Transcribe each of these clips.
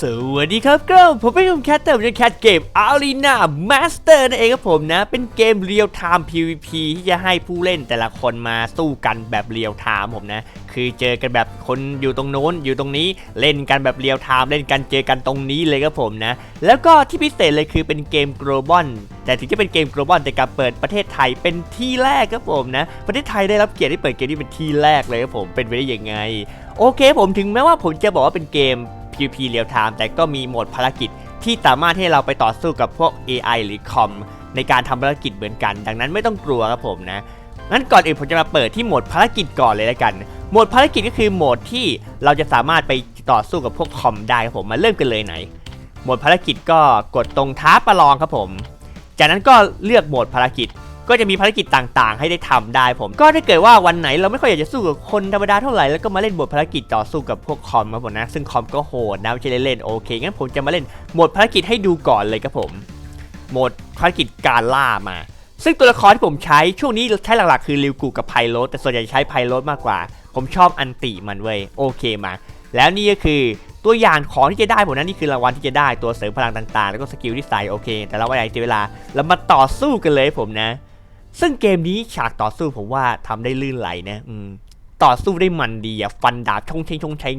สวัสดีครับก็ผมเป็นคุณแคทเตอร์เป็นแคทเกม Arena Master นั่นเองครับผมนะ เป็นเกมเรียลไทม์ PVP ที่จะให้ผู้เล่นแต่ละคนมาสู้กันแบบเรียลไทม์ผมนะ คือเจอกันแบบคนอยู่ตรงโน้นอยู่ตรงนี้เล่นกันแบบเรียลไทม์เล่นกันเจอกันตรงนี้เลยครับผมนะ แล้วก็ที่พิเศษเลยคือเป็นเกม global แต่ถึงจะเป็นเกม global แต่การเปิดประเทศไทยเป็นที่แรกครับผมนะ ประเทศไทยได้รับเกียรติให้เปิดเกมนี้เป็นที่แรกเลยครับผมเป็นไปได้ยังไง โอเคผมถึงแม้ว่าผมจะบอกว่าเป็นเกม PVP เรียลไทม์แต่ก็มีโหมดภารกิจที่สามารถให้เราไปต่อสู้กับพวก AI หรือคอมในการทำภารกิจเหมือนกัน ดังนั้นไม่ต้องกลัวครับผมนะงั้นก่อนอื่นผมจะมาเปิดที่โหมดภารกิจก่อนเลยแล้วกัน โหมดภารกิจก็คือโหมดที่เราจะสามารถไปต่อสู้กับพวกคอมได้ครับผมมาเริ่มกันเลยไหน โหมดภารกิจก็กดตรงท้าประลองครับผม จากนั้นก็เลือกโหมดภารกิจ ก็จะมีภารกิจต่างๆ ให้ได้ทำได้ผม ก็ถ้าเกิดว่าวันไหนเราไม่ค่อยอยากจะสู้กับคนธรรมดาเท่าไหร่แล้วก็มาเล่นโหมดภารกิจต่อสู้กับพวกคอมครับผมนะ ซึ่งคอมก็โหดนะไม่ใช่เล่นๆโอเคงั้นผมจะมาเล่นหมดภารกิจให้ดูก่อนเลยครับผมหมดภารกิจการล่ามา ซึ่งตัวละครที่ผมใช้ช่วงนี้ใช้หลักๆ คือริวกูกับไพโรสแต่ส่วนใหญ่ใช้ไพโรสมากกว่า ผมชอบอันติมันเว้ยโอเคมา แล้วนี่ก็คือตัวอย่างของที่จะได้ผมนะนี่คือรางวัลที่จะได้ตัวเสริมพลังต่างๆ แล้วก็สกิลที่ใส่โอเค แต่เราไม่อยากเสียเวลาเรามาต่อสู้กันเลยผมนะ ซึ่งเกมนี้ฉากต่อสู้ผมว่าทำได้ลื่นไหลนะอืมต่อสู้ได้มันดีอะฟันดาบชงเชงชงเชง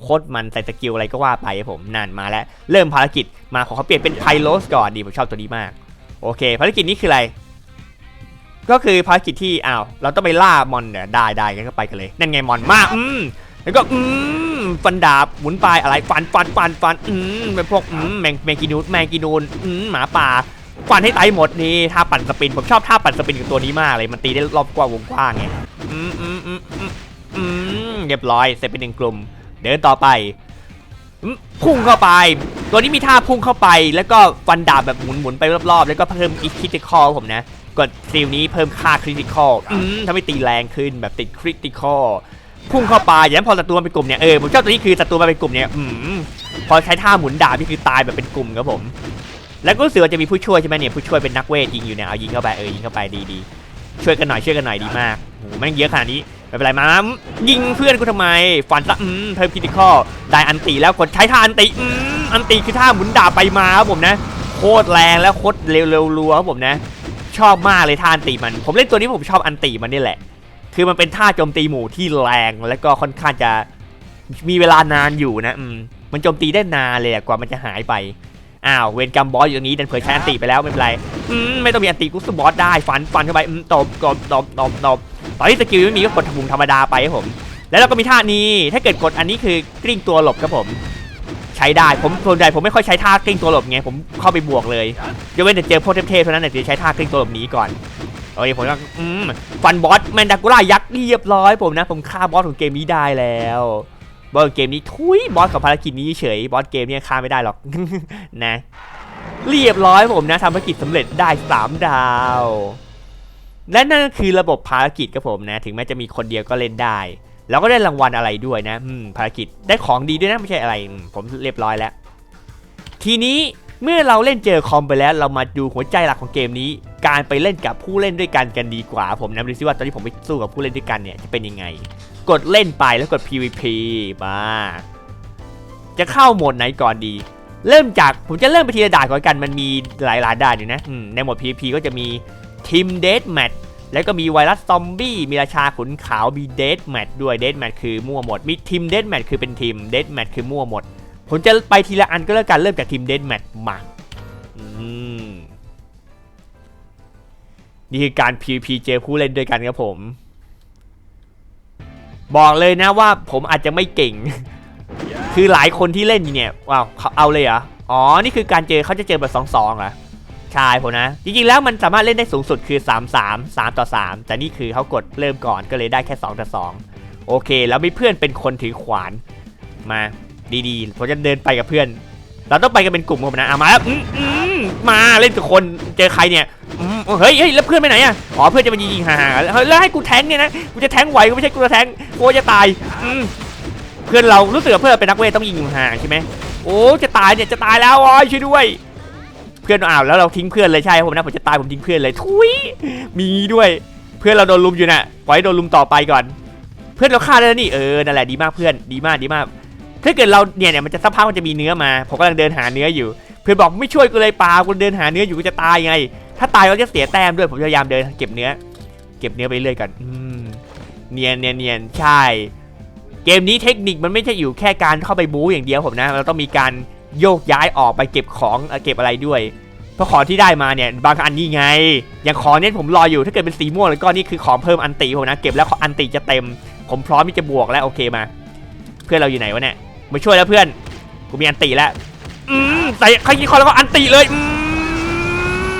โคตรมันใส่สกิลอะไรก็ว่าไปครับผมนั่นมาแล้ว เริ่มภารกิจมาขอเขาเปลี่ยนเป็นไพโรสก่อนดีผมชอบตัวนี้มาก โอเค ภารกิจนี้คืออะไร ก็คือภารกิจที่อ้าวเราต้องไปล่ามอนเนี่ยได้ได้งั้นก็ไปกันเลย นั่นไงมอนมาอืมแล้วก็อืมฟันดาบหมุนปลายอะไรฟันฟันฟันฟันอืมเป็นพวกอืมแมงแมงกีนูนแมงกีนูนอืมหมาป่า ฟันให้ตายหมดนี่ท่าปั่นสปิน ผมชอบท่าปั่นสปินกับตัวนี้มากเลย มันตีได้รอบกว้างวงกว้างไงอืมอืมอืมอืมอืมเรียบร้อยเสร็จเป็นหนึ่งกลุ่ม เดินต่อไปพุ่งเข้าไป ตัวนี้มีท่าพุ่งเข้าไป แล้วก็ฟันดาบแบบหมุนหมุนไปรอบๆ แล้วก็เพิ่มอีกคริติคอลผมนะ กดซีลนี้เพิ่มค่าคริติคอลอืมทำให้ตีแรงขึ้นแบบติดคริติคอลพุ่งเข้าไปอย่างนั้นพอศัตรูมาเป็นกลุ่มเนี่ยเออผมชอบตัวนี้คือศัตรูมาเป็นกลุ่มเนี่ยอืมพอใช้ท่าหมุนดาบนี่คือตายแบบเป็นกลุ่มครับผม แล้วก็รู้สึกว่าจะมีผู้ช่วยใช่ไหมเนี่ยผู้ช่วยเป็นนักเวทยิงอยู่เนี่ยเอายิงเข้าไปเออยิงเข้าไปดีดีช่วยกันหน่อยช่วยกันหน่อยดีมากโหแม่งเยอะขนาดนี้ไม่เป็นไรมายิงเพื่อนกูทำไมฟันซะอืมเพิ่มคิติคอได้อันติแล้วกดใช้ท่าอันติอืมอันติคือท่าหมุนดาบไปมาครับผมนะโคตรแรงแล้วโคตรเร็วเร็วรัวครับผมนะ ชอบมากเลยท่าอันติมัน ผมเล่นตัวนี้ผมชอบอันติมันนี่แหละ คือมันเป็นท่าโจมตีหมู่ที่แรงแล้วก็ค่อนข้างจะมีเวลานานอยู่นะอืมมันโจมตีได้นานเลยอะกว่ามันจะหายไป อ้าวเวนกัมบอสอยู่ตรงนี้ดันเผยใช้อันติไปแล้วไม่เป็นไรอืมไม่ต้องมีอันติกุสบอสได้ฟันฟันเข้าไปอืมตบตบตบตบตบตอนที่สกิลไม่มีก็กดถุงธรรมดาไปครับผม แล้วเราก็มีท่านี้ถ้าเกิดกดอันนี้คือกลิ้งตัวหลบครับผม ใช้ได้ผมส่วนใหญ่ผมไม่ค่อยใช้ท่ากลิ้งตัวหลบไงผมเข้าไปบวกเลยยกเว้นแต่เจอพวกเทพๆเท่านั้นแต่จะใช้ท่ากลิ้งตัวหลบหนี้ก่อนโอเคผมก็อืมฟันบอสแมนดากูล่ายักษ์เรียบร้อยผมนะ ผมฆ่าบอสของเกมนี้ได้แล้ว บอสเกมนี้ทุยบอสของภารกิจนี้เฉยบอสเกมเนี้ฆ่าไม่ได้หรอกนะเรียบร้อยผมนะทำภารกิจสำเร็จได้ 3 ดาว และนั่นก็คือระบบภารกิจครับผมนะ ถึงแม้จะมีคนเดียวก็เล่นได้ แล้วก็ได้รางวัลอะไรด้วยนะภารกิจได้ของดีด้วยนะไม่ใช่อะไร ผมเรียบร้อยแล้ว ทีนี้เมื่อเราเล่นเจอคอมไปแล้วเรามาดูหัวใจหลักของเกมนี้ การไปเล่นกับผู้เล่นด้วยกันกันดีกว่า ผมนะดูซิว่าตอนที่ผมไปสู้กับผู้เล่นด้วยกันเนี่ยจะเป็นยังไง กดเล่นไปแล้วกด PVP มา จะเข้าโหมดไหนก่อนดี เริ่มจากผมจะเริ่มไปทีละด่านก่อนกันมันมีหลายหลายๆด่านอยู่นะในโหมด PVP ก็จะมีทีมเดทแมทแล้วก็มีไวรัสซอมบี้มีราชาขุนขาวมีเดทแมทด้วยเดทแมทคือมั่วหมด มีทีมเดทแมทคือเป็นทีมเดทแมทคือมั่วหมด ผมจะไปทีละอันก็แล้วกันเริ่มจากทีมเดทแมทมาอืมนี่คือการ PVP เจอผู้เล่นด้วยกันครับผม บอกเลยนะว่าผมอาจจะไม่เก่ง คือหลายคนที่เล่นอยู่เนี่ยว้าวเขาเอาเลยเหรออ๋อ นี่คือการเจอเขาจะเจอแบบ2 2เหรอใช่ผมนะ จริงๆแล้วมันสามารถเล่นได้สูงสุดคือ 3 3 3 ต่อ 3 แต่นี่คือเขากดเริ่มก่อนก็เลยได้แค่ 2 ต่อ 2 โอเค แล้วมีเพื่อนเป็นคนถือขวานมาดีๆผมจะเดินไปกับเพื่อน เราต้องไปกันเป็นกลุ่มผมนะเอะมาแล้ว มาเล่นกับคนเจอใครเนี่ยอืมเฮ้ยเฮ้ยแล้วเพื่อนไปไหนอะอ๋อเพื่อนจะมายิงห่างๆแล้วให้กูแทงเนี่ยนะกูจะแทงไหวกูไม่ใช่กูจะแทงกูจะตายอืมเพื่อนเรารู้สึกว่าเพื่อนเป็นนักเวทต้องยิงห่างใช่ไหมโอ้จะตายเนี่ยจะตายแล้วโอ้ยช่วยด้วย เพื่อนอ้าวแล้วเราทิ้งเพื่อนเลยใช่ผมนะผมจะตายผมทิ้งเพื่อนเลยทุยมีด้วย เพื่อนเราโดนลุมอยู่น่ะปล่อยโดนลุมต่อไปก่อน เพื่อนเราฆ่าได้แล้วนี่เออนั่นแหละดีมากเพื่อนดีมากดีมากถ้าเกิดเราเนี่ยเนี่ยมันจะสักพักมันจะมีเนื้อมา ผมกำลังเดินหาเนื้ออยู่ เพื่อนบอกไม่ช่วยกูเลยปากูเดินหาเนื้ออยู่กูจะตายไง ถ้าตายเราจะเสียแต้มด้วยผมพยายามเดินเก็บเนื้อ เก็บเนื้อไปเรื่อยกันอืมเนียนเนียนเนียนใช่ เกมนี้เทคนิคมันไม่ใช่อยู่แค่การเข้าไปบู๊อย่างเดียวผมนะเราต้องมีการโยกย้ายออกไปเก็บของเอ่อเก็บอะไรด้วยเพราะของที่ได้มาเนี่ยบางอันนี่ไง อย่างของเนี่ยผมรออยู่ถ้าเกิดเป็นสีม่วงแล้วก็นี่คือของเพิ่มอันติผมนะเก็บแล้วอันติจะเต็ม ผมพร้อมที่จะบวกแล้วโอเคมา เพื่อนเราอยู่ไหนวะเนี่ยมาช่วยแล้วเพื่อนกูมีอันติแล้ว อืมใส่ใครกินคอแล้วก็อันติเลยอื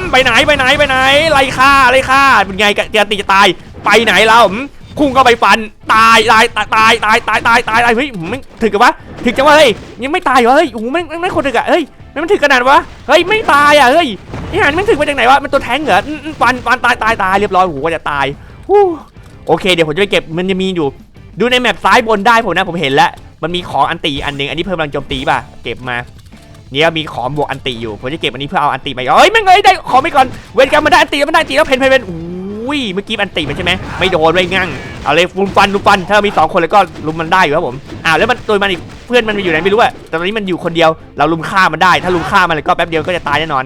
มไปไหนไปไหนไปไหนไล่ฆ่าไล่ฆ่าเป็นไงกะอันติจะตายไปไหนเราอืมพุ่งเข้าไปฟันตายตายตายตายตายตายตายตายเฮ้ยไม่ถึกกันวะถึกจังวะเฮ้ยยังไม่ตายเหรอเฮ้ยโอ้โหไม่ไม่คนถึกอะเฮ้ยมันถึกขนาดวะเฮ้ยไม่ตายอะเฮ้ยไอ้หันมันถึกมาจากไหนวะมันตัวแทงเหรอฟันฟันตายตายตายเรียบร้อยโอ้โหจะตายโอเคเดี๋ยวผมจะไปเก็บมันจะมีอยู่ ดูในแมปซ้ายบนได้ผมนะผมเห็นแล้วมันมีของอันติอันหนึ่งอันนี้เพิ่มพลังโจมตีป่ะเก็บมา เนี่ยมีของบวกอันติอยู่ผมจะเก็บอันนี้เพื่อเอาอันติมาเอ้ยแม่งเอ้ยได้ของไปก่อนเวนกันมันได้อันติแล้วมันได้อันติแล้วเพนเพนเพนอุ้ยเมื่อกี้อันติมันใช่ไหมไม่โดนไม่งั่งเอาเลยลุมฟันลุมฟันถ้ามีสองคนแล้วก็ลุมมันได้อยู่ครับผมอ้าวแล้วมันตัวมันอีกเพื่อนมันอยู่ไหนไม่รู้อะแต่ตอนนี้มันอยู่คนเดียวเราลุมฆ่ามันได้ ถ้าลุมฆ่ามันเลยก็แป๊บเดียวก็จะตายแน่นอน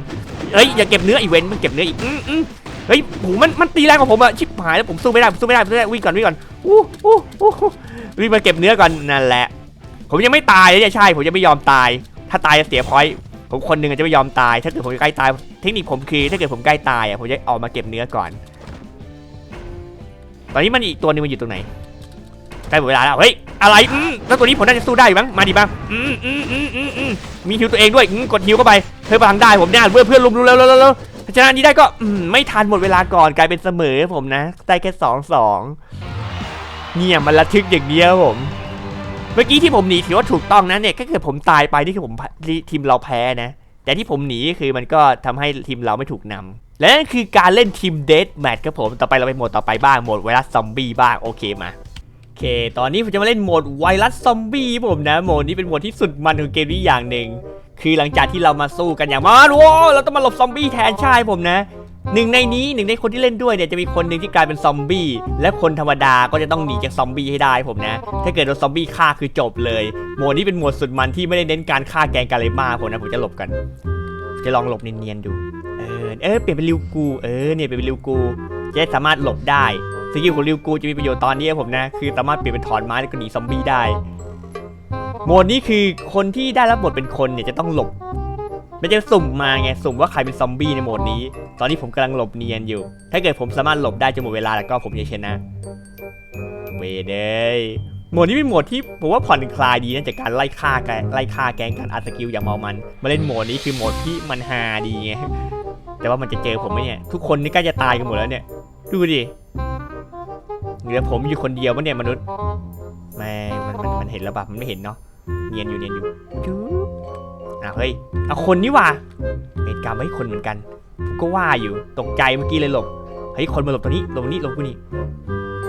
เอ้ยอย่าเก็บเนื้ออีเวนต์มันเก็บเนื้ออีกอืมอืมเฮ้ยโหมันมันตีแรงกว่าผมอะชิบหายแล้วผมสู้ไม่ได้ผมสู้ไม่ได้ผมสู้ไม่ได้วิ่งก่อนวิ่งก่อนอู้อู้อู้วิ่งมาเก็บเนื้อก่อนนั่นแหละ ผมยังไม่ตายเลยใช่ผมยังไม่ยอมตาย ถ้าตายจะเสียพอยต์ผมคนหนึ่งจะไม่ยอมตาย ถ้าเกิดผมใกล้ตายเทคนิคผมคือถ้าเกิดผมใกล้ตายอะผมจะออกมาเก็บเนื้อก่อน ตอนนี้มันอีกตัวหนึงมันอยู่ตรงไหนใกล้หมดเวลาแล้วเฮ้ยอะไรอืมแล้วตัวนี้ผมน่าจะสู้ได้มั้งมาดิบ้างอืมอืมอืมอืมอืมมีฮิวตัวเองด้วยอืมกดฮิวเข้าไปเพื่อพลังได้ผมเนี่ยเพื่อนเพื่อนลุมร็วเร็วเร็วเร็วถ้าชนะนี้ได้ก็ไม่ทันหมดเวลาก่อนกลายเป็นเสมอผมนะได้แค่สองสองเนี่ยมันระทึกอย่างเดียวผม เมื่อกี้ที่ผมหนีถือว่าถูกต้องนะเนี่ยก็คือผมตายไปนี่คือผมทีมเราแพ้นะ แต่ที่ผมหนีคือมันก็ทำให้ทีมเราไม่ถูกนำและนั่นคือการเล่นทีมเดทแมทครับผมต่อไปเราไปโหมดต่อไปบ้างโหมดไวรัสซอมบี้บ้างโอเคมาโอเค ตอนนี้ผมจะมาเล่นโหมดไวรัสซอมบี้ผมนะ โหมดนี้เป็นโหมดที่สุดมันของเกมนี้อย่างหนึ่ง คือหลังจากที่เรามาสู้กันอย่างมันโว้ยเราต้องมาหลบซอมบี้แทนใช่ผมนะ หนึ่งในนี้หนึ่งในคนที่เล่นด้วยเนี่ยจะมีคนหนึ่งที่กลายเป็นซอมบี้และคนธรรมดาก็จะต้องหนีจากซอมบี้ให้ได้ผมนะ ถ้าเกิดโดนซอมบี้ฆ่าคือจบเลยโหมดนี้เป็นโหมดสุดมันที่ไม่ได้เน้นการฆ่าแกงกันเลยมาผมนะผมจะหลบกัน จะลองหลบเนียนๆดู เออเออเปลี่ยนเป็นริวกูเออเนี่ยเปลี่ยนเป็นริวกูจะสามารถหลบได้สกิลของริวกูจะมีประโยชน์ตอนนี้ครับผมนะคือสามารถเปลี่ยนเป็นถอนไม้แล้วก็หนีซอมบี้ได้โหมดนี้คือคนที่ได้รับบทเป็นคนเนี่ยจะต้องหลบ มันจะสุ่มมาไงสุ่มว่าใครเป็นซอมบี้ในโหมดนี้ ตอนนี้ผมกำลังหลบเนียนอยู่ ถ้าเกิดผมสามารถหลบได้จนหมดเวลาแล้วก็ผมจะชนะ เวเดยโหมดนี้เป็นโหมดที่ผมว่าผ่อนคลายดีนะจากการไล่ฆ่าแกไล่ฆ่าแกงกันอัดสกิลอย่างเมามัน มาเล่นโหมดนี้คือโหมดที่มันฮาดีไงแต่ว่ามันจะเจอผมไหมเนี่ย ทุกคนนี่ใกล้จะตายกันหมดแล้วเนี่ย ดูดิเหลือผมอยู่คนเดียวปะเนี่ยมนุษย์แม่มันมันมันเห็นแล้วแบบมันไม่เห็นเนาะเนียนอยู่เนียนอยู่ เฮ้ยเอาคนนี่ว่าเหตุการณ์ไม่คนเหมือนกันก็ว่าอยู่ตกใจเมื่อกี้เลยหลบเฮ้ยคนมาหลบตรงนี้หลบนี้หลบตรงนี้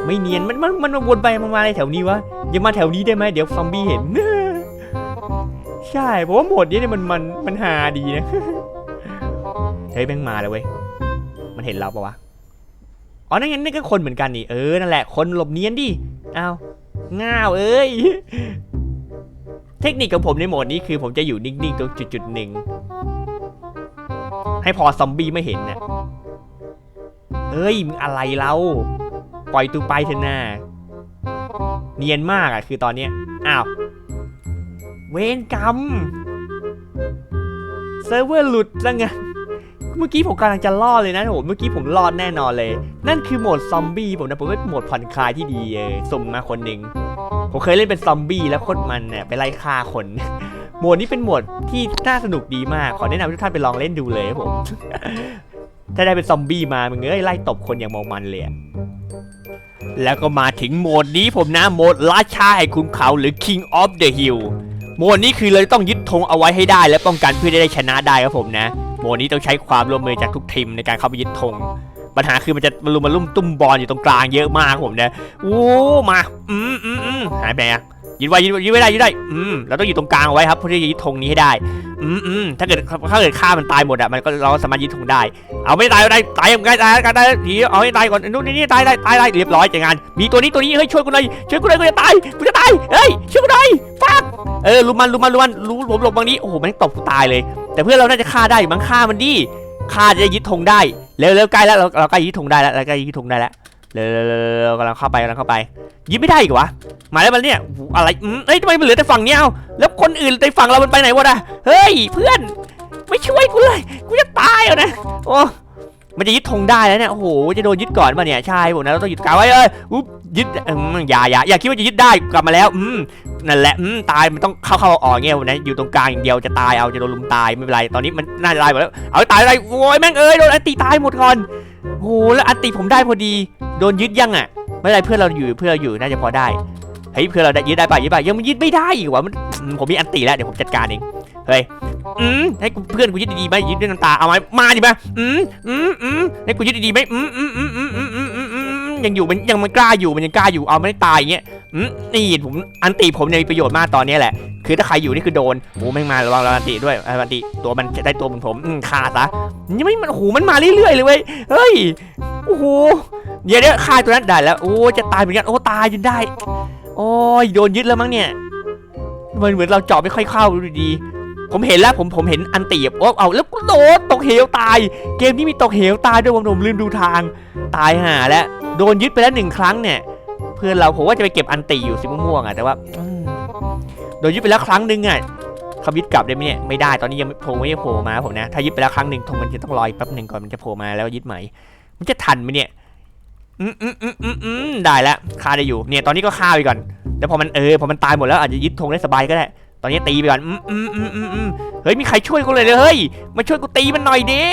ไม่เนียนมันมันมันวนไปมามาอะไรแถวนี้วะอย่ามาแถวนี้ได้ไหมเดี๋ยวซอมบี้เห็นใช่เพราะว่าโหมดนี้เนี่ยมันมันมันฮาดีนะเฮ้ยแม่งมาแล้วเว้ยมันเห็นเราปะวะอ๋อนั่นไงนั่ก็คนเหมือนกันนี่เออนั่นแหละคนหลบเนียนดิอ้าวง่าวเอ้ย เทคนิคของผมในโหมดนี้คือผมจะอยู่นิ่งๆตรงจุดๆหนึ่งให้พอซอมบี้ไม่เห็นนะเอ้ยมึงอะไรเราปล่อยตูไปเถอะนาเนียนมากอะคือตอนเนี้ยอ้าว เวนกรรมเซิร์ฟเวอร์หลุดแล้วไงเมื่อกี้ผมกำลังจะรอดเลยนะโหเมื่อกี้ผมรอดแน่นอนเลย นั่นคือโหมดซอมบี้ผมนะผมเป็นโหมดผ่อนคลายที่ดีเออสุ่มมาคนหนึ่ง ผมเคยเล่นเป็นซอมบี้แล้วโคตรมันเนี่ยไปไล่ฆ่าคนโหมดนี้เป็นโหมดที่น่าสนุกดีมาก ขอแนะนำให้ทุกท่านไปลองเล่นดูเลยครับผม ถ้าได้เป็นซอมบี้มามึงเอ้ยไล่ตบคนอย่างมองมันเลยแล้วก็มาถึงโหมดนี้ผมนะโหมดราชาแห่งขุนเขาหรือ King of the Hill โหมดนี้คือเราต้องยึดธงเอาไว้ให้ได้ และป้องกันเพื่อได้ชนะได้ครับผมนะโหมดนี้ต้องใช้ความร่วมมือจากทุกทีมในการเข้าไปยึดธง ปัญหาคือมันจะมาลุมมาลุ่มตุ้มบอลอยู่ตรงกลางเยอะมากครับผมนะโอ้มาอืมอืมอืมหายไปอะยืนไว้ยืนไว้ยืนไว้ได้ยืนได้อืมเราต้องอยู่ตรงกลางเอาไว้ครับเพื่อที่จะยึดธงนี้ให้ได้อืมอืมถ้าเกิดถ้าเกิดฆ่ามันตายหมดอะมันก็เราสามารถยึดธงได้ เอาไม่ตายได้ตายยังไงตายตายตายทีเอาให้ตายก่อนนู่นนี่ตายได้ตายได้เรียบร้อยจากงานมีตัวนี้ตัวนี้เฮ้ยช่วยกูหน่อยช่วยกูหน่อยกูจะตายกูจะตายเฮ้ยช่วยกูหน่อยฟักเออลุมมันลุมมันลุมมันรู้หลบหลบบางนี้โอ้โหมันตบกูตายเลย แต่เพื่อนเราน่าจะฆ่าได้มั้งฆ่ามันดิฆ่าจะยึดธงได้ เร็วเร็วใกล้แล้วเราเราใกล้ยึดธงได้แล้วเราใกล้ยึดธงได้แล้วเร็วเร็วเร็วกำลังเข้าไปกำลังเข้าไปยึดไม่ได้อีกวะมาแล้วมันเนี่ยอะไรเฮ้ยทำไมมันเหลือแต่ฝั่งเนี้ยเอาแล้วคนอื่นในฝั่งเรามันไปไหนวะนะเฮ้ยเพื่อน ไม่ช่วยกูเลยกูจะตายแล้วนะโอ้ มันจะยึดธงได้แล้วเนี่ยโอ้โหจะโดนยึดก่อนมาเนี่ยใช่ผมนะเราต้องยึดกาไว้เอ้ยอุ๊บยึดอืมอย่าอย่าอย่าคิดว่าจะยึดได้กลับมาแล้วอืมนั่นแหละอืมตายมันต้องเข้าเข้าออกเงี้ยนะอยู่ตรงกลางอย่างเดียวจะตายเอาจะโดนลุมตายไม่เป็นไรตอนนี้มันน่าจะตายหมดแล้วเอาตายอะไรโอ้ยแม่งเอ้ยโดนอันตีตายหมดก่อนโอ้โหแล้วอันตีผมได้พอดี โดนยึดยังอะ ไม่เป็นไรเพื่อนเราอยู่เพื่อนเราอยู่น่าจะพอได้เฮ้ยเพื่อนเราได้ยึดได้ป่ะยึดป่ะยังมันยึดไม่ได้อีกว่ะมันผมมีอันตีแล้วเดี๋ยวผมจัดการเอง เฮ้ยอืมให้กูเพื่อนกูยึดดีๆไหมยึดด้วยน้ำตาเอาไหมมาดิบะอืมอืมอืมให้กูยึดดีๆไหมอืมอืมอืมอืมอืมอืมอืมยังอยู่มันยังมันกล้าอยู่มันยังกล้าอยู่เอาไม่ได้ตายอย่างเงี้ยอืมนี่ผมอันตีผมเนี่ยมีประโยชน์มากตอนนี้แหละ คือถ้าใครอยู่นี่คือโดนหูแม่งมาระวังอันตีด้วยอันตีตัวมันได้ตัวของผมอืมฆ่าซะยังไม่มันหูมันมาเรื่อยๆเลยเว้ยเฮ้ยโอ้โหเดี๋ยวเดี๋ยวฆ่าตัวนั้นได้แล้วโอ้จะตายเหมือนกันโอ้ตายจนได้โอ้ยโดนยึดแล้วมั้งเนี่ยมันเหมือนเราเจาะไม่ค่อยเข้าดูดี ผมเห็นแล้วผมผมเห็นอันติโอ้เอาแล้วกูโดนตกเหวตาย เกมนี้มีตกเหวตายด้วยวงหนุ่มลืมดูทางตายห่าแล้วโดนยึดไปแล้วหนึ่งครั้งเนี่ย เพื่อนเราผมว่าจะไปเก็บอันติอยู่สีม่วงอะแต่ว่าโดนยึดไปแล้วครั้งหนึ่งอะเขายึดกลับได้ไหมเนี่ยไม่ได้ตอนนี้ยังโผล่ไม่ได้โผล่มาผมนะถ้ายึดไปแล้วครั้งหนึ่งทงมันจะต้องรออีกแป๊บหนึ่งก่อนมันจะโผล่มาแล้วยึดใหม่ มันจะทันไหมเนี่ยอืมอืมอืมอืมอืมได้แล้วฆ่าได้อยู่เนี่ยตอนนี้ก็ฆ่าไปก่อนแต่พอมันเออพอมันตายหมดแล้วอาจจะยึดธงได้สบายก็ได้ อนนี้ตีไปก่อน อืมอืมอืมอืมอืมเฮ้ย มีใครช่วยกูเลยเลยเฮ้ย มาช่วยกูตีมันหน่อยดิ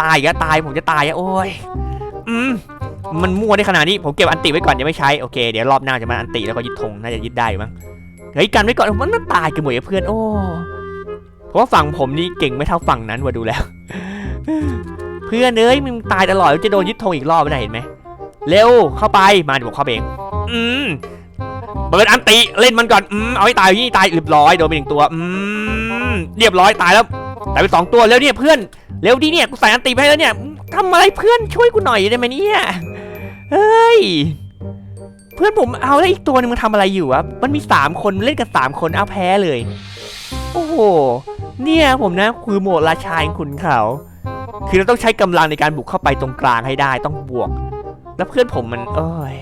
ตายอีกแล้วตาย ผมจะตายอะโอ้ย อืม มันมั่วได้ขนาดนี้ ผมเก็บอันติไว้ก่อนยังไม่ใช้ โอเค เดี๋ยวรอบหน้าจะมาอันติแล้วก็ยึดธงน่าจะยึดได้อยู่มั้ง เฮ้ย กันไว้ก่อน มันมันตายกันหมดเลยเพื่อน โอ้ เพราะว่าฝั่งผมนี่เก่งไม่เท่าฝั่งนั้นว่ะดูแล้ว เพื่อนเอ้ยมึงตายตลอดจะโดนยึดธงอีกรอบไม่ได้เห็นไหมเร็วเข้าไป มาเดี๋ยวผมเข้าไปเอง อืม เปิดอันติเล่นมันก่อนอืมเอาให้ตายยู่นี่ตายเรียบร้อยโดนไปหนึ่งตัวอืมเรียบร้อยตายแล้วตายไปสองตัวแล้วเนี่ยเพื่อนเร็วดิเนี่ยกูใส่อันติไปแล้วเนี่ยทำอะไรเพื่อนช่วยกูหน่อยได้ไหมเนี่ยเฮ้ยเพื่อนผมเอาแล้วอีกตัวนึงมันทำอะไรอยู่วะมันมีสามคนเล่นกันสามคนเอาแพ้เลย โอ้โหเนี่ยผมนะคือโหมดราชาแห่งขุนเขา คือเราต้องใช้กำลังในการบุกเข้าไปตรงกลางให้ได้ต้องบวก แล้วเพื่อนผมมันเอ้ย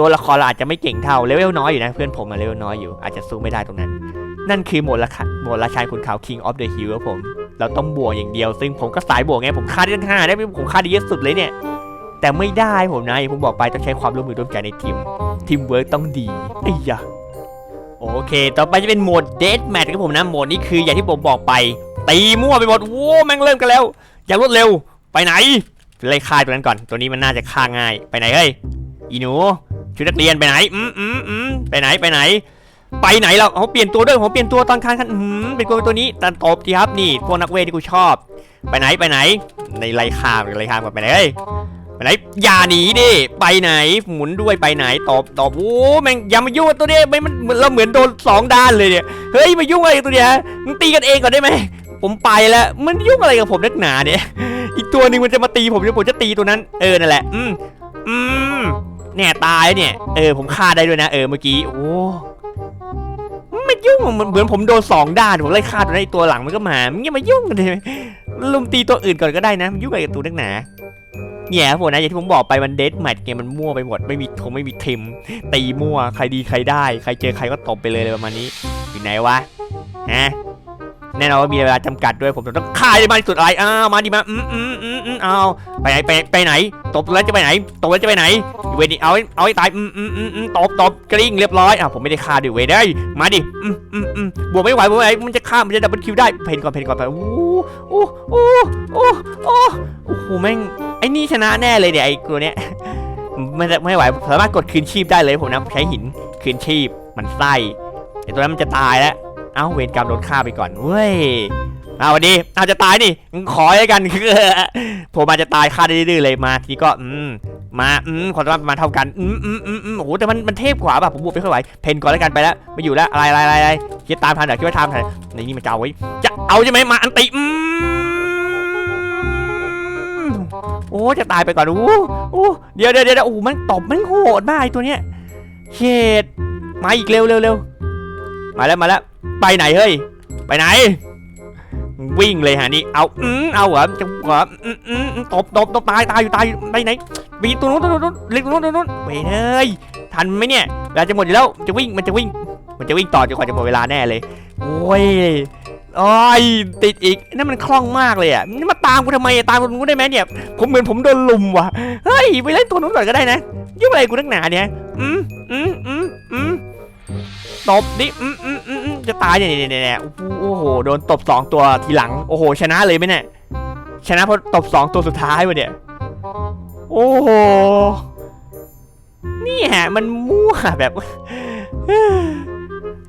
ตัวละครเราอาจจะไม่เก่งเท่าเลเวลน้อยอยู่นะเพื่อนผมมันเลเวลน้อยอยู่อาจจะสู้ไม่ได้ตรงนั้น นั่นคือโหมดราคาโหมดราชาแห่งขุนเขา King of the Hill ครับผม เราต้องบวกอย่างเดียว ซึ่งผมก็สายบวกไงผมฆ่าได้ทั้งห้าได้ผมฆ่าได้เยอะสุดเลยเนี่ย แต่ไม่ได้ผมนะอย่างผมบอกไปต้องใช้ความร่วมมือร่วมใจในทีมทีมเวิร์กต้องดีไอ้ยะโอเค ต่อไปจะเป็นโหมดเด a แมทครับผมนะโหมดนี้คืออย่างที่ผมบอกไปตีมั่วไปหมดโว้แม่งเริ่มกันแล้ว อย่างรวดเร็วไปไหนไล่ฆ่าตัวนั้นก่อน ตัวนี้มันน่าจะฆ่าง่าย ไปไหนเฮ้ย อีหนูชุดนักเรียนไปไหน อืมอืมอืมไปไหนไปไหน ไปไหนเราเขาเปลี่ยนตัวด้วยผมเปลี่ยนตัวตอนคันคันอืมเป็นตัวตัวนี้แต่ตบดีครับนี่พวกนักเวทที่กูชอบ ไปไหนไปไหน ในไล่ฆ่าไล่ฆ่ากันไปเฮ้ยไปไหนอย่าหนีดิไปไหนหมุนด้วยไปไหนตอบตอบโอ้แม่งอย่ามายุ่งตัวเนี้ยไม่มันเราเหมือนโดนสองด้านเลยเนี่ยเฮ้ยมายุ่งอะไรตัวเนี้ยมึงตีกันเองก่อนได้ไหมผมไปแล้วมันยุ่งอะไรกับผมนักหนาเนี่ยอีกตัวหนึ่งมันจะมาตีผมเดี๋ยวผมจะตีตัวนั้นเออนั่นแหละ อืมอืม เนี่ยตายเนี่ย เออผมฆ่าได้ด้วยนะเออเมื่อกี้ โอ้ไม่ยุ่งมันเหมือนผมโดนสองด้านผมไล่ฆ่าตัวนั้นตัวหลังมันก็มามึงอย่ามายุ่งกันเลยลุมตีตัวอื่นก่อนก็ได้นะยุ่งอะไรกับตัวนักหนาเนี่ยครับผมนะอย่างที่ผมบอกไปมันเดทแมทเกมมันมั่วไปหมดไม่มีคงไม่มีทีมตีมั่ว ใครดีใครได้ ใครเจอใครก็ตบไปเลยอะไรประมาณนี้อยู่ไหนวะฮะ แน่นอนว่ามีเวลาจำกัดด้วยผมต้องฆ่าให้ได้มากที่สุดอะไรอ้าวมาดิมาอืมอืมอืมอืมเอาไปไหนไปไปไหน ตบแล้วจะไปไหนตบแล้วจะไปไหนเวนี่เอาเอาให้ตายอืมอืมอืมอืมตบตบกลิ้งเรียบร้อยอะผมไม่ได้ฆ่าดิเวยได้มาดิอืมอืมอืมบวกไม่ไหวบวกไม่ไหวมันจะฆ่ามันจะดับเบิลคิวได้เพนก่อนเพนก่อนไปโอ้โอ้โอ้โอ้โอ้โอ้โหแม่งไอ้นี่ชนะแน่เลยเนี่ยไอ้ตัวเนี้ยไม่ได้ไม่ไหวสามารถกดคืนชีพได้เลยผมนะใช้หินคืนชีพมันไส้ไอ้ตัวนั้นมันจะตายแล้ว เอ้าเวรกรรมโดนฆ่าไปก่อนเว้ยเอาวันนี้เอาจะตายนี่ขอให้กันคือผมอาจจะตายฆ่าได้ดื้อเลยมาทีก็อืมมาอืมความสามารถประมาณเท่ากันอืมอืมอืมอืมโอ้โหแต่มันมันเทพกว่าป่ะผมบวกไม่ค่อยไหวเพนก่อนแล้วกันไปแล้วไม่อยู่แล้วอะไรอะไรอะไรอะไรคิดตามทันเหรอคิดว่าทันทันในนี่มันจะเอาไว้จะเอาใช่ไหมมาอันติอืมโอ้จะตายไปก่อนโอ้โอ้เดี๋ยวเดี๋ยวเดี๋ยวโอ้มันตบมันโหดมากไอ้ตัวเนี้ยเชดมาอีกเร็วเร็วเร็วมาแล้วมาแล้ว ไปไหนเฮ้ย ไปไหน วิ่งเลยฮะนี่ เอาอืมเอาเหรอจะเหรออืมอืมตบตบตบตายตายอยู่ตายอยู่ไปไหนไปตัวนู้นตัวนู้นเล็กตัวนู้นตัวนู้นไปเฮ้ยทันไหมเนี่ยเวลาจะหมดอยู่แล้วจะวิ่งมันจะวิ่ง มันจะวิ่งต่อจนกว่าจะหมดเวลาแน่เลย โอ้ยโอ้ยติดอีกนั่นมันคล่องมากเลยอะนี่มาตามกูทำไมตามกูได้ไหมเนี่ย ผมเหมือนผมโดนลุมว่ะเฮ้ยไปเล่นตัวนู้นก่อนก็ได้นะยุ่งอะไรกูนักหนาเนี่ยอืมอืมอืมอืม ตบดิอืมอืมอืมอืมจะตายเนี่ยเนี่ยเนี่ยโอ้โหโดนตบสองตัวทีหลังโอ้โห ชนะเลยไหมเนี่ยชนะเพราะตบสองตัวสุดท้ายวะเนี่ยโอ้โหนี่ฮะมันมั่วแบบ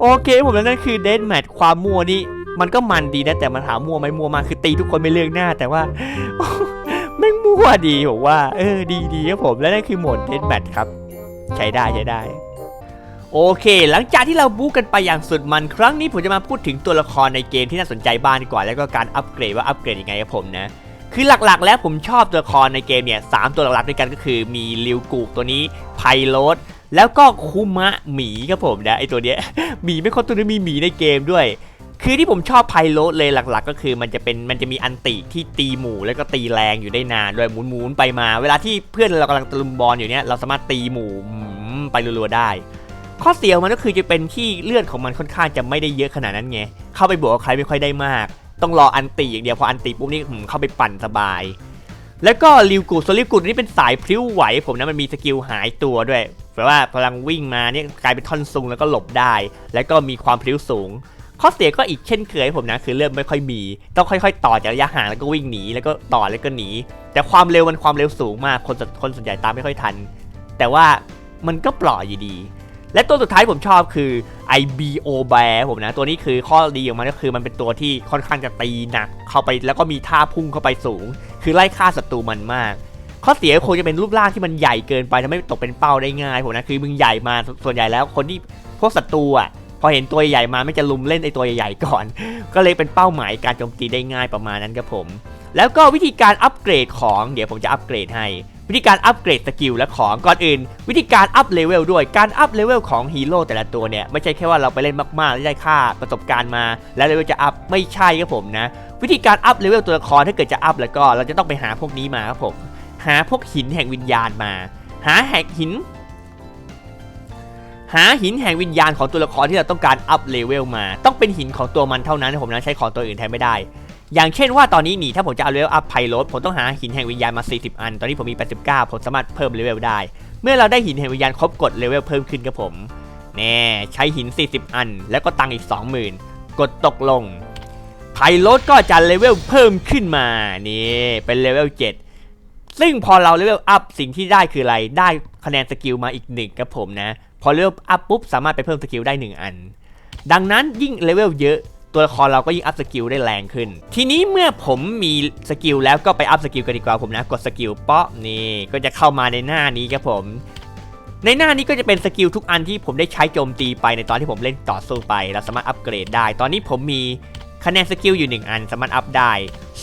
โอเคผมแล้วนั่นคือเดนแมทความมั่วนี่มันก็มันดีนะแต่มันถามมั่วไหมมั่วมาคือตีทุกคนไม่เลือกหน้า แต่ว่าไม่งมั่วดีผมว่า เออดีดีครับผม และนั่นคือโหมดเดนแมทครับ ใช้ได้ใช้ได้ โอเค หลังจากที่เราบู๊กันไปอย่างสุดมันครั้งนี้ผมจะมาพูดถึงตัวละครในเกมที่น่าสนใจบ้างดีกว่า แล้วก็การอัปเกรดว่าอัปเกรดยังไงครับผมนะคือหลักๆ แล้วผมชอบตัวละครในเกมเนี่ยสามตัวหลักๆด้วยกันก็คือมีริวกูตัวนี้ไพโรดแล้วก็คุมะหมีครับผมนะไอตัวเนี้ยหมีไม่คนตัวนี้มีหมีในเกมด้วย คือที่ผมชอบไพโรดเลยหลักๆ ก็คือมันจะเป็นมันจะมีอันติที่ตีหมู่แล้วก็ตีแรงอยู่ได้นานด้วยหมุนๆไปมา เวลาที่เพื่อนเรากำลังตะลุมบอลอยู่เนี่ยเราสามารถตีหมู่ไปรัวๆได้ ข้อเสียมันก็คือจะเป็นที่เลือดของมันค่อนข้างจะไม่ได้เยอะขนาดนั้นไง เข้าไปบวกกับใครไม่ค่อยได้มาก ต้องรออันตีอย่างเดียวพออันตีปุ๊บนี่หืมเข้าไปปั่นสบาย แล้วก็ริวกูโซลิวกูนี่เป็นสายพริ้วไหว ผมนะมันมีสกิลหายตัวด้วยแปลว่าพลังวิ่งมาเนี่ยกลายเป็นท่อนซุงแล้วก็หลบได้ แล้วก็มีความพริ้วสูง ข้อเสียก็อีกเช่นเคยผมนะคือเริ่มไม่ค่อยมี ต้องค่อย ๆ ต่อจากระยะห่างแล้วก็วิ่งหนีแล้วก็ต่อแล้วก็หนี แต่ความเร็วมันความเร็วสูงมากคนส่วนคนส่วนใหญ่ตามไม่ค่อยทัน แต่ว่ามันก็ปล่อยอยู่ดี และตัวสุดท้ายผมชอบคือ IBO Bear ผมนะ ตัวนี้คือข้อดีของมันก็คือมันเป็นตัวที่ค่อนข้างจะตีหนักเข้าไปแล้วก็มีท่าพุ่งเข้าไปสูง คือไล่ฆ่าศัตรูมันมาก ข้อเสียคงจะเป็นรูปร่างที่มันใหญ่เกินไปทำให้ตกเป็นเป้าได้ง่ายผมนะคือมึงใหญ่มาส่วนใหญ่แล้วคนที่พวกศัตรูอะพอเห็นตัวใหญ่มาไม่จะลุมเล่นไอตัวใหญ่ๆก่อน ก็เลยเป็นเป้าหมายการโจมตีได้ง่ายประมาณนั้นครับผม แล้วก็วิธีการอัปเกรดของเดี๋ยวผมจะอัปเกรดให้ วิธีการอัปเกรดสกิลและของก่อนอื่น วิธีการอัพเลเวลด้วยการอัพเลเวลของฮีโร่แต่ละตัวเนี่ยไม่ใช่แค่ว่าเราไปเล่นมากๆแล้วได้ค่าประสบการณ์มา แล้วเลเวลจะอัพไม่ใช่ครับผมนะ วิธีการอัพเลเวลตัวละครถ้าเกิดจะอัพแล้วก็เราจะต้องไปหาพวกนี้มาครับผมหาพวกหินแห่งวิญญาณมา หาแห่งหิน หาหินแห่งวิญญาณของตัวละครที่เราต้องการอัพเลเวลมา ต้องเป็นหินของตัวมันเท่านั้นนะผมนะใช้ของตัวอื่นแทนไม่ได้ อย่างเช่นว่าตอนนี้นี่ถ้าผมจะเอาเลเวลอัพไพโรดผมต้องหาหินแห่งวิญญาณมา 40 อัน ตอนนี้ผมมี 89 ผมสามารถเพิ่มเลเวลได้ เมื่อเราได้หินแห่งวิญญาณครบกดเลเวลเพิ่มขึ้นครับผมแน่ใช้หิน 40 อัน แล้วก็ตังค์อีก 20,000 กดตกลงไพโรดก็จะเลเวลเพิ่มขึ้นมานี่เป็นเลเวล7 ซึ่งพอเราเลเวลอัพสิ่งที่ได้คืออะไรได้คะแนนสกิลมาอีกหนึ่งครับผมนะ พอเลเวลอัพปุ๊บสามารถไปเพิ่มสกิลได้ 1 อัน ดังนั้นยิ่งเลเวลเยอะ ตัวละครเราก็ยิ่งอัพสกิลได้แรงขึ้น ทีนี้เมื่อผมมีสกิลแล้วก็ไปอัพสกิลกันดีกว่าผมนะกดสกิลเปาะนี่ก็จะเข้ามาในหน้านี้ครับผมในหน้านี้ก็จะเป็นสกิลทุกอันที่ผมได้ใช้โจมตีไปในตอนที่ผมเล่นต่อสู้ไป เราสามารถอัปเกรดได้ ตอนนี้ผมมีคะแนนสกิลอยู่ 1 อันสามารถอัพได้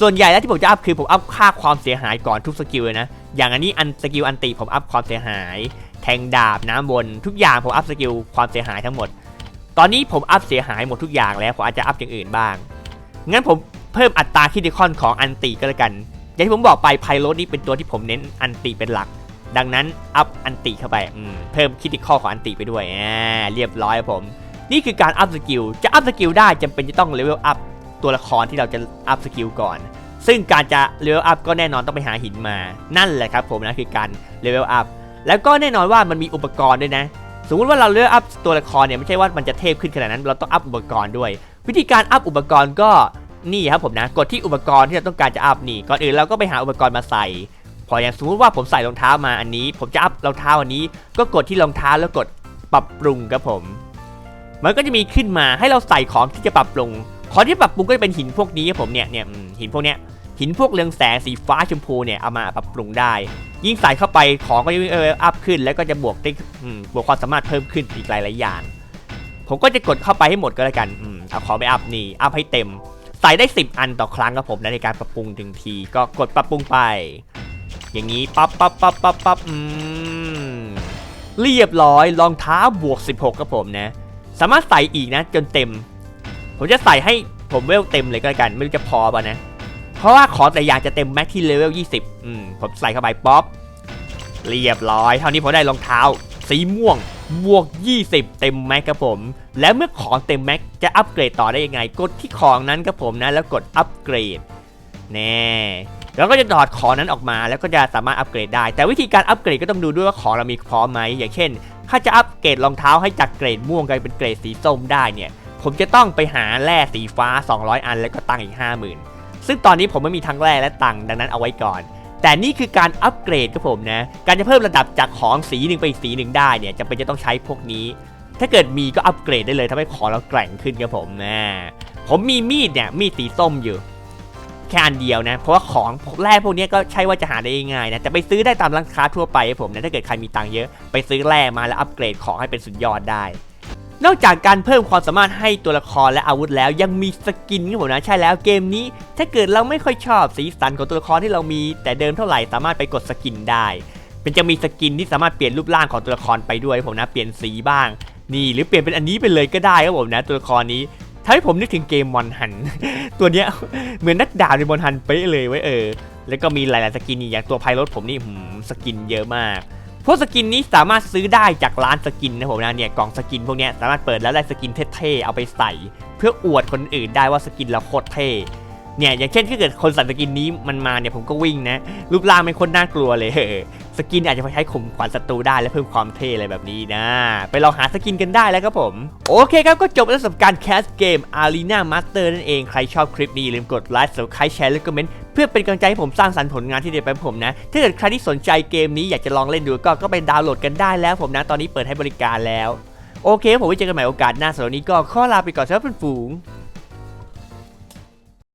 ส่วนใหญ่แล้วที่ผมจะอัพคือผมอัพค่าความเสียหายก่อนทุกสกิลเลยนะ อย่างอันนี้อันสกิลอันติผมอัพความเสียหาย แทงดาบน้ำวนทุกอย่างผมอัพสกิลความเสียหายทั้งหมด ตอนนี้ผมอัพเสียหายหมดทุกอย่างแล้วผมอาจจะอัพอย่างอื่นบ้าง งั้นผมเพิ่มอัตราคิดิคอนของอันติก็แล้วกัน อย่างที่ผมบอกไปไพโรดนี่เป็นตัวที่ผมเน้นอันติเป็นหลัก ดังนั้นอัพอันติเข้าไปเพิ่มคิดิคอของอันติไปด้วยอ่าเรียบร้อยครับผม นี่คือการอัพสกิล จะอัพสกิลได้จำเป็นจะต้องเลเวลอัพตัวละครที่เราจะอัพสกิลก่อน ซึ่งการจะเลเวลอัพก็แน่นอนต้องไปหาหินมา นั่นแหละครับผมนะคือการเลเวลอัพ แล้วก็แน่นอนว่ามันมีอุปกรณ์ด้วยนะ สมมติว่าเราเลือกอัพตัวละครเนี่ยไม่ใช่ว่ามันจะเทพขึ้นขนาดนั้น เราต้องอัพอุปกรณ์ด้วย วิธีการอัพอุปกรณ์ก็นี่ครับผมนะกดที่อุปกรณ์ที่เราต้องการจะอัพนี่ก่อนอื่นเราก็ไปหาอุปกรณ์มาใส่ พออย่างสมมติว่าผมใส่รองเท้ามาอันนี้ ผมจะอัพรองเท้าอันนี้ ก็กดที่รองเท้าแล้วกดปรับปรุงครับผม มันก็จะมีขึ้นมาให้เราใส่ของที่จะปรับปรุงของที่ปรับปรุงก็จะเป็นหินพวกนี้ครับผมเนี่ยเนี่ยหินพวกเนี้ย หินพวกเรืองแสงสีฟ้าชมพูเนี่ยเอามาปรับปรุงได้ ยิ่งใส่เข้าไปของก็จะเอออัพขึ้น แล้วก็จะบวกได้บวกความสามารถเพิ่มขึ้นอีกหลายๆอย่าง ผมก็จะกดเข้าไปให้หมดก็แล้วกันอืมเอาขอไปอัพนี่อัพให้เต็ม ใส่ได้ 10 อันต่อครั้งครับผมนะในการปรับปรุงหนึ่งที ก็กดปรับปรุงไป อย่างนี้ปั๊บปั๊บปั๊บปั๊บปั๊บอืมเรียบร้อยรองเท้าบวก 16ครับผมนะสามารถใส่อีกนะจนเต็ม ผมจะใส่ให้ผมเวลเต็มเลยก็แล้วกัน ไม่รู้จะพอป่ะนะ เพราะว่าขอแต่อยางจะเต็มแม็กที่เลเวล 20 อืม ผมใส่เข้าไปป๊อป เรียบร้อย เท่านี้ผมได้รองเท้า สีม่วง บวก 20 เต็มแม็กครับผม แล้วเมื่อของเต็มแม็กจะอัปเกรดต่อได้ยังไง กดที่ของนั้นครับผมนะ แล้วกดอัปเกรด แน่แล้วก็จะถอดของนั้นออกมาแล้วก็จะสามารถอัปเกรดได้ แต่วิธีการอัปเกรดก็ต้องดูด้วยว่าของเรามีพร้อมไหมอย่างเช่น ถ้าจะอัปเกรดรองเท้าให้จากเกรดม่วงกลายเป็นเกรดสีส้มได้เนี่ย ผมจะต้องไปหาแร่สีฟ้า 200 อันแล้วก็ตั้งอีก 50,000 ซึ่งตอนนี้ผมไม่มีทั้งแร่และตังดังนั้นเอาไว้ก่อน แต่นี่คือการอัปเกรดครับผมนะ การจะเพิ่มระดับจากของสีหนึ่งไปอีกสีหนึ่งได้เนี่ยจำเป็นจะต้องใช้พวกนี้ ถ้าเกิดมีก็อัปเกรดได้เลยทำให้ของเราแกร่งขึ้นครับผมนะผมมีมีดเนี่ยมีดสีส้มอยู่แค่อันเดียวนะ เพราะว่าของแร่พวกนี้ก็ใช่ว่าจะหาได้ง่ายนะ แต่ไปซื้อได้ตามร้านค้าทั่วไปครับผมนะ ถ้าเกิดใครมีตังค์เยอะ ไปซื้อแร่มาแล้วอัปเกรดของให้เป็นสุดยอดได้ นอกจากการเพิ่มความสามารถให้ตัวละครและอาวุธแล้วยังมีสกินครับผมนะใช่แล้วเกมนี้ ถ้าเกิดเราไม่ค่อยชอบสีสันของตัวละครที่เรามีแต่เดิมเท่าไหร่สามารถไปกดสกินได้เป็นจะมีสกินที่สามารถเปลี่ยนรูปร่างของตัวละครไปด้วยผมนะเปลี่ยนสีบ้าง นี่หรือเปลี่ยนเป็นอันนี้ไปเลยก็ได้ครับผมนะ ตัวละครนี้ทำให้ผมนึกถึงเกมมอนฮัน ตัวเนี้ยเหมือนนักดาบในมอนฮันเป๊ะเลยไว้เออ แล้วก็มีหลาย ๆ สกินนี่อย่างตัวไพลอตผมนี่สกินเยอะมาก พวกสกินนี้สามารถซื้อได้จากร้านสกินนะผมนะเนี่ยกล่องสกินพวกนี้สามารถเปิดแล้วได้สกินเท่ๆเอาไปใส่ เพื่ออวดคนอื่นได้ว่าสกินเราโคตรเท่เนี่ยอย่างเช่นถ้าเกิดคนใส่สกินนี้มันมาเนี่ยผมก็วิ่งนะ รูปร่างเป็นคนน่ากลัวเลยเสกินอาจจะไปใช้ข่มขวัญศัตรูได้และเพิ่มความเท่อะไรแบบนี้นะ ไปลองหาสกินกันได้แล้วครับผม โอเคครับก็จบแล้วสำหรับการแคสเกม Arena Master นั่นเองใครชอบคลิปนี้อย่าลืมกดไลค์ subscribe แชร์และคอมเมนต์ พื่อเป็นกำลังใจให้ผมสร้างสรรค์ผลงานที่ดีไปผมนะ ถ้าเกิดใครที่สนใจเกมนี้อยากจะลองเล่นดูก็ก็ไปดาวน์โหลดกันได้แล้วผมนะ ตอนนี้เปิดให้บริการแล้ว โอเค ผมไว้เจอกันใหม่โอกาสหน้าสำหรับนนี้ก็ขอลาไปก่อนสำหรับเพื่อนฝูง